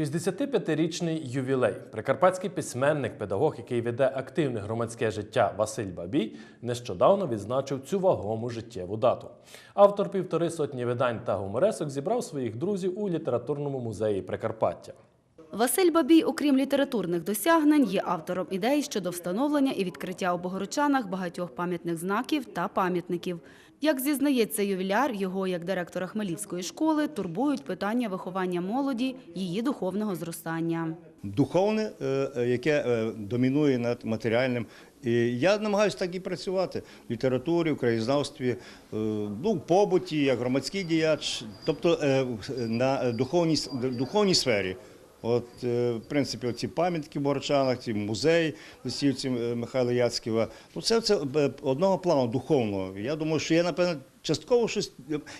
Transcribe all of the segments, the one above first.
65-річний ювілей. Прикарпатський письменник, педагог, який веде активне громадське життя Василь Бабій, нещодавно відзначив цю вагому життєву дату. Автор півтори сотні видань та гуморесок зібрав своїх друзів у літературному музеї Прикарпаття. Василь Бабій, окрім літературних досягнень, є автором ідей щодо встановлення і відкриття у Богородчанах багатьох пам'ятних знаків та пам'ятників. Як зізнається ювіляр, його, як директора Хмелівської школи, турбують питання виховання молоді, її духовного зростання. духовне, е, е, яке е, домінує над матеріальним. І я намагаюся так і працювати в літературі, в краєзнавстві, ну, в побуті, як громадський діяч, тобто на духовній, духовній сфері. От, е, в принципі, ці пам'ятки в Борочанах, ці музей листівці е, Михайла Яцьківа, ну це, це е, одного плану духовного. Я думаю, що я, напевно, частково щось.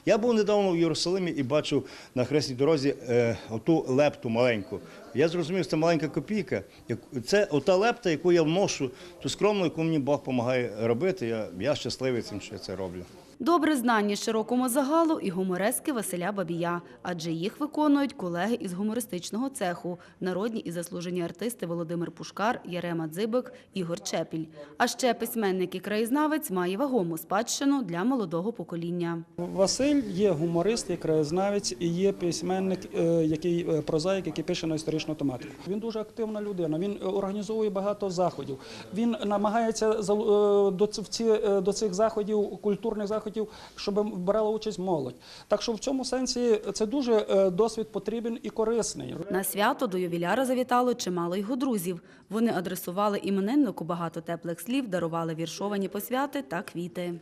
Я був недавно в Єрусалимі і бачив на хресній дорозі е, оту лепту маленьку. Я зрозумів, це маленька копійка. Це ота лепта, яку я вношу, ту скромну, яку мені Бог допомагає робити. Я, я щасливий цим, що я це роблю. Добре знані широкому загалу і гуморески Василя Бабія, адже їх виконують колеги із гумористичного цеху, народні і заслужені артисти Володимир Пушкар, Ярема Дзибик, Ігор Чепіль. А ще письменник і краєзнавець має вагому спадщину для молодого покоління. Василь є гуморист, є краєзнавець і є письменник, е, який е, прозаїк, який пише на історичну тематику. Він дуже активна людина. Він е, організовує багато заходів. Він намагається до цих заходів, культурних заходів, щоб брала участь молодь. Так що в цьому сенсі це дуже е, досвід потрібен і корисний. На свято до ювіляра завітало чимало його друзів. Вони адресували імениннику багато теплих слів, дарували віршовані посвяти та квіти.